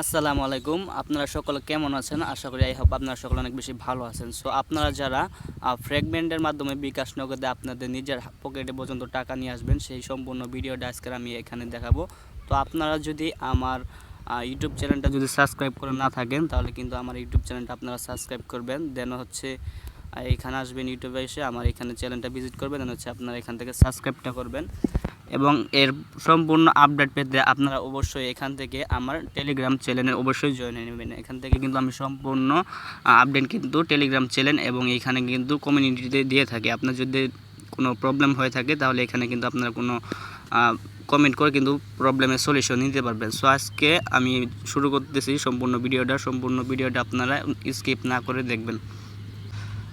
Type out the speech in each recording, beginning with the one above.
আসসালামু আলাইকুম। আপনারা সকলে কেমন আছেন? আশা করি, আই হোপ আপনারা সকলে অনেক বেশি ভালো আছেন। সো আপনারা যারা ফ্র্যাগমেন্টের মাধ্যমে বিকাশ নগদে আপনাদের নিজের পকেটে পর্যন্ত টাকা নিয়ে আসবেন, সেই সম্পূর্ণ ভিডিওটা আজকে আমি এখানে দেখাবো। তো আপনারা যদি আমার ইউটিউব চ্যানেলটা যদি সাবস্ক্রাইব করে না থাকেন, তাহলে কিন্তু আমার ইউটিউব চ্যানেলটা আপনারা সাবস্ক্রাইব করবেন। দেন হচ্ছে এখানে আসবেন ইউটিউবে এসে আমার এখানে চ্যানেলটা ভিজিট করবেন। দেন হচ্ছে আপনারা এখান থেকে সাবস্ক্রাইবটা করবেন। এবং এর সম্পূর্ণ আপডেট পেতে আপনারা অবশ্যই এখান থেকে আমার টেলিগ্রাম চ্যানেলে অবশ্যই জয়েন নেবেন। এখান থেকে কিন্তু আমি সম্পূর্ণ আপডেট কিন্তু টেলিগ্রাম চ্যানেল এবং এখানে কিন্তু কমিউনিটিতে দিয়ে থাকি। আপনার যদি কোনো প্রবলেম হয়ে থাকে, তাহলে এখানে কিন্তু আপনারা কোনো কমেন্ট করে কিন্তু প্রবলেমের সলিউশন নিতে পারবেন। সো আজকে আমি শুরু করতেছি সম্পূর্ণ ভিডিওটা। সম্পূর্ণ ভিডিওটা আপনারা স্কিপ না করে দেখবেন।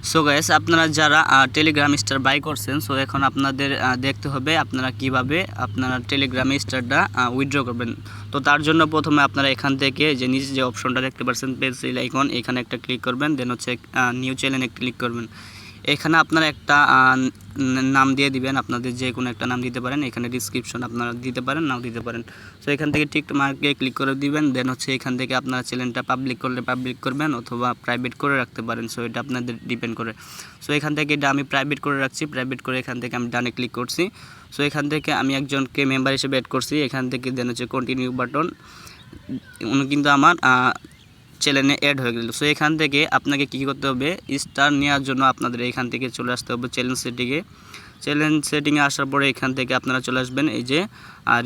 সো গাইস আপনারা যারা টেলিগ্রাম স্টার বাই করছেন সো এখন আপনাদের দেখতে হবে আপনারা কীভাবে আপনারা টেলিগ্রাম স্টারটা উইথড্র করবেন। তো তার জন্য প্রথমে আপনারা এখান থেকে যে নিচে যে অপশনটা দেখতে পাচ্ছেন পেন্সিল আইকন এখানে একটা ক্লিক করবেন দেন হচ্ছে নিউ চ্যানেলে ক্লিক করবেন। এখানে আপনারা একটা নাম দিয়ে দিবেন, আপনাদের যে কোনো একটা নাম দিতে পারেন, এখানে ডিসক্রিপশন আপনারা দিতে পারেন, নাও দিতে পারেন। সো এখান থেকে টিক মার্কে ক্লিক করে দিবেন দেন হচ্ছে এখান থেকে আপনারা চ্যানেলটা পাবলিক করলে পাবলিক করবেন, অথবা প্রাইভেট করে রাখতে পারেন। সো এটা আপনাদের ডিপেন্ড করে। সো এখান থেকে এটা আমি প্রাইভেট করে রাখছি প্রাইভেট করে এখান থেকে আমি ডানে ক্লিক করছি। সো এখান থেকে আমি একজনকে মেম্বার হিসেবে অ্যাড করছি, এখান থেকে দেন হচ্ছে কন্টিনিউ বাটন উনি কিন্তু আমার চ্যানেলে অ্যাড হয়ে গেল। সো এখান থেকে আপনাকে কী করতে হবে? স্টার নেওয়ার জন্য আপনাদের এখান থেকে চলে আসতে হবে চ্যালেঞ্জ সেটিংয়ে চ্যালেঞ্জ সেটিংয়ে আসার পরে এখান থেকে আপনারা চলে আসবেন এই যে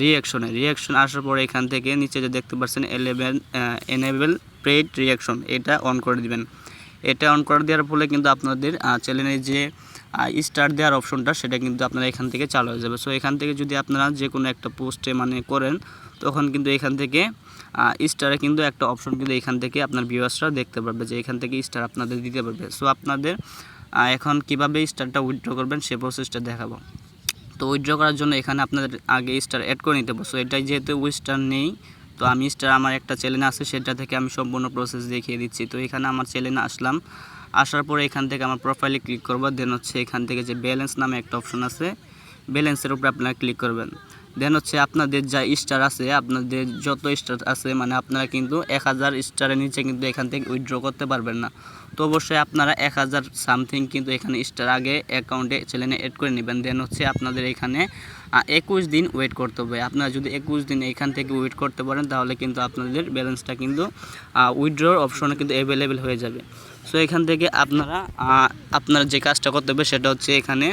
রিয়াকশনে রিয়াকশন আসার পরে এখান থেকে নিচে যে দেখতে পাচ্ছেন এলেভেন এনেবেল প্রেড রিয়াকশন এটা অন করে দিবেন। এটা অন করে দেওয়ার ফলে কিন্তু আপনাদের চ্যানেলে যে স্টার দেওয়ার অপশনটা সেটা কিন্তু আপনারা এখান থেকে চালু হয়ে যাবে। সো এখান থেকে যদি আপনারা যে কোনো একটা পোস্টে মানে করেন, তখন কিন্তু এখান থেকে স্টারে কিন্তু একটা অপশন কিন্তু এখান থেকে আপনার ভিউয়ার্সরা দেখতে পারবে যে এখান থেকে স্টার আপনাদের দিতে পারবে। সো আপনাদের এখন কীভাবে স্টারটা উইথড্র করবেন সে প্রসেসটা দেখাবো। তো উইথড্র করার জন্য এখানে আপনাদের আগে স্টার অ্যাড করে নিতে হবে। সো এটাই যেহেতু স্টার নেই, তো আমি স্টার আমার একটা চ্যানেল আছে, সেটা থেকে আমি সম্পূর্ণ প্রসেস দেখিয়ে দিচ্ছি। তো এখানে আমার চ্যানেলে আসলাম। আসার পরে এখান থেকে আমার প্রোফাইলে ক্লিক করব। দেন হচ্ছে এখান থেকে যে ব্যালেন্স নামে একটা অপশন আছে ব্যালেন্সের উপরে আপনারা ক্লিক করবেন। দেন হচ্ছে আপনাদের যা স্টার আছে, আপনাদের যত স্টার আছে মানে আপনারা কিন্তু এক হাজার স্টারের নিচে কিন্তু এখান থেকে উইথড্র করতে পারবেন না। তো অবশ্যই আপনারা এক হাজার সামথিং কিন্তু এখানে স্টার আগে অ্যাকাউন্টে চ্যানেলে অ্যাড করে নেবেন। দেন হচ্ছে আপনাদের এখানে একুশ দিন ওয়েট করতে হবে। আপনারা যদি একুশ দিন এখান থেকে ওয়েট করতে পারেন, তাহলে কিন্তু আপনাদের ব্যালেন্সটা কিন্তু উইথড্রর অপশনে কিন্তু অ্যাভেলেবেল হয়ে যাবে। সো এখান থেকে আপনারা আপনারা যে কাজটা করতে হবে সেটা হচ্ছে এখানে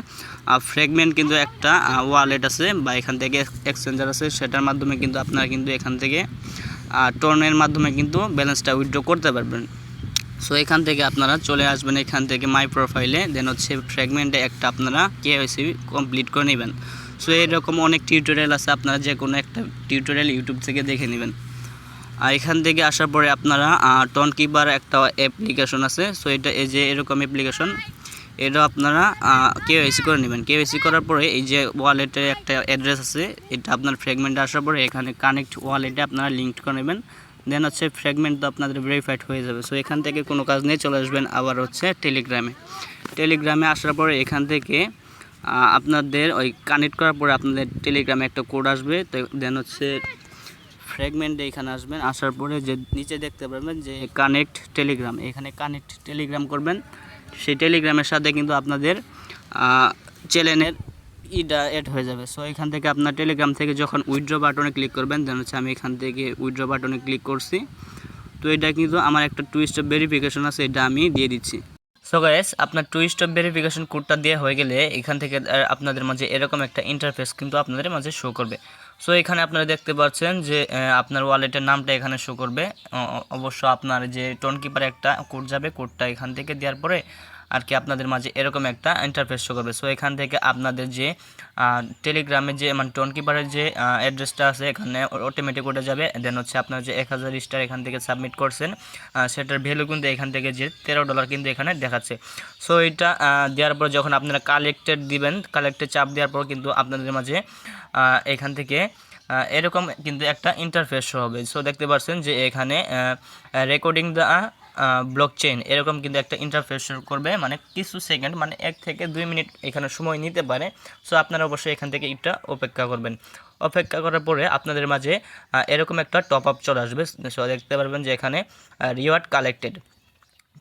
ফ্র্যাগমেন্ট কিন্তু একটা ওয়ালেট আছে বা এখান থেকে এক্সচেঞ্জার আছে, সেটার মাধ্যমে কিন্তু আপনারা কিন্তু এখান থেকে টর্নের মাধ্যমে কিন্তু ব্যালেন্সটা উইথড্র করতে পারবেন। সো এখান থেকে আপনারা চলে আসবেন এখান থেকে মাই প্রোফাইলে দেন হচ্ছে ফ্র্যাগমেন্টে একটা আপনারা কেওয়াইসি কমপ্লিট করে নেবেন। সো এরকম অনেক টিউটোরিয়াল আছে, আপনারা যে কোনো একটা টিউটোরিয়াল ইউটিউব থেকে দেখে নেবেন। আর এখান থেকে আসার পরে আপনারা টন কিপার একটা অ্যাপ্লিকেশন আছে। সো এটা এই যে এরকম অ্যাপ্লিকেশন এটা আপনারা কেওয়াইসি করে নেবেন। কেওয়াইসি করার পরে এই যে ওয়ালেটের একটা অ্যাড্রেস আছে, এটা আপনার ফ্র্যাগমেন্টে আসার পরে এখানে কানেক্ট ওয়ালেটে আপনারা লিঙ্ক করে নেবেন। দেন হচ্ছে ফ্র্যাগমেন্ট তো আপনাদের ভেরিফাইড হয়ে যাবে। সো এখান থেকে কোনো কাজ নিয়ে চলে আসবেন আবার হচ্ছে টেলিগ্রামে টেলিগ্রামে আসার পরে এখান থেকে আপনাদের ওই কানেক্ট করার পরে আপনাদের টেলিগ্রামে একটা কোড আসবে। তো দেন হচ্ছে ফ্র্যাগমেন্টে এখানে আসবেন, আসার পরে যে নিচে দেখতে পারবেন যে কানেক্ট টেলিগ্রাম এখানে কানেক্ট টেলিগ্রাম করবেন। সেই টেলিগ্রামের সাথে কিন্তু আপনাদের চ্যানেলের ইটা অ্যাড হয়ে যাবে। সো এখান থেকে আপনার টেলিগ্রাম থেকে যখন উইথড্র বাটনে ক্লিক করবেন দেন হচ্ছে আমি এখান থেকে উইথড্র বাটনে ক্লিক করছি। তো এটা কিন্তু আমার একটা টুইস্ট অফ ভেরিফিকেশন আছে, এটা আমি দিয়ে দিচ্ছি। সো গাইস আপনার টুইস্ট অফ ভেরিফিকেশন কোডটা দেওয়া হয়ে গেলে এখান থেকে আপনাদের মাঝে এরকম একটা ইন্টারফেস কিন্তু আপনাদের মাঝে শো করবে। সো এখানে আপনারা দেখতে পাচ্ছেন যে আপনার ওয়ালেটের নামটা এখানে শো করবে। অবশ্য আপনার যে টোন কিপার একটা কোড যাবে কোডটা এখান থেকে দেওয়ার পরে আর কি আপনাদের মাঝে এরকম একটা ইন্টারফেস শো করবে। সো এখান থেকে আপনাদের যে টেলিগ্রামে যে মানে টোন কিপারের যে অ্যাড্রেসটা আছে, এখানে অটোমেটিক উঠে যাবে। দেন হচ্ছে আপনার যে, এক হাজার স্টার এখান থেকে সাবমিট করছেন সেটার ভ্যালু কিন্তু এখান থেকে যে, তেরো ডলার কিন্তু এখানে দেখাচ্ছে। সো এটা দেওয়ার পর যখন আপনারা কালেক্টেড দিবেন কালেক্টে চাপ দেওয়ার পর কিন্তু আপনাদের মাঝে এখান থেকে এরকম কিন্তু একটা ইন্টারফেস হবে। সো দেখতে পাচ্ছেন যে, এখানে রেকর্ডিং দ্য ব্লক চেইন এরকম কিন্তু একটা ইন্টারফেস করবে মানে কিছু সেকেন্ড মানে এক থেকে দুই মিনিট এখানে সময় নিতে পারে। সো আপনারা অবশ্যই এখান থেকে একটা অপেক্ষা করবেন। অপেক্ষা করার পরে আপনাদের মাঝে এরকম একটা টপ আপ চলে আসবে। সো দেখতে পারবেন যে এখানে রিওয়ার্ড কালেক্টেড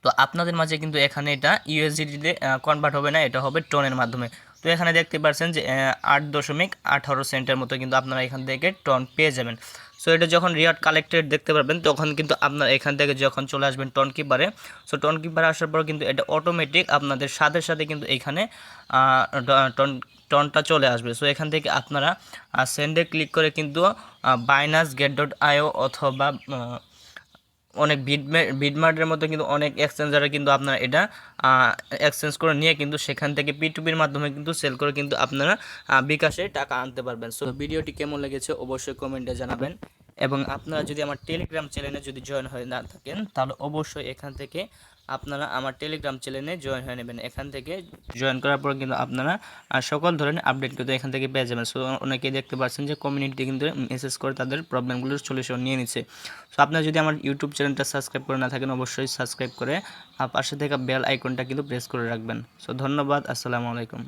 তো আপনাদের মাঝে কিন্তু এখানে এটা ইউএসডিতে কনভার্ট হবে না, এটা হবে টনের মাধ্যমে। তো এখানে দেখতে পাচ্ছেন যে আট দশমিক আঠারো সেন্টের মতো কিন্তু আপনারা এখান থেকে টন পেয়ে যাবেন। সো এটা যখন রিয়ার্ড কালেক্টেড দেখতে পারবেন, তখন কিন্তু আপনার এখান থেকে যখন চলে আসবেন টন কিপারে সো টন কিপারে আসার পর কিন্তু এটা অটোমেটিক আপনাদের সাথে সাথে কিন্তু এখানে টন টনটা চলে আসবে। সো এখান থেকে আপনারা সেন্ডে ক্লিক করে কিন্তু বাইনাস গেট ডট আইও অথবা অনেক বিডমে বিডমার্টের মতো কিন্তু অনেক এক্সচেঞ্জারে কিন্তু আপনারা এটা এক্সচেঞ্জ করে নিয়ে কিন্তু সেখান থেকে পিটুপির মাধ্যমে কিন্তু সেল করে কিন্তু আপনারা বিকাশে টাকা আনতে পারবেন। সো ভিডিওটি কেমন লেগেছে অবশ্যই কমেন্টে জানাবেন। এবং আপনারা যদি আমার টেলিগ্রাম চ্যানেলে যদি জয়েন হয়ে না থাকেন, তাহলে অবশ্যই এখান থেকে আপনারা আমার টেলিগ্রাম চ্যানেলে জয়েন হয়ে নেবেন। এখান থেকে জয়েন করার পর কিন্তু আপনারা সকল ধরনের আপডেট কিন্তু এখান থেকে পেয়ে যাবেন। সো অনেকেই দেখতে পাচ্ছেন যে কমিউনিটি কিন্তু মেসেজ করে তাদের প্রবলেমগুলোর সলিউশন নিয়ে নিচ্ছে। সো আপনারা যদি আমার ইউটিউব চ্যানেলটা সাবস্ক্রাইব করে না থাকেন, অবশ্যই সাবস্ক্রাইব করে পাশে থেকে বেল আইকনটা কিন্তু প্রেস করে রাখবেন। সো ধন্যবাদ, আসসালামু আলাইকুম।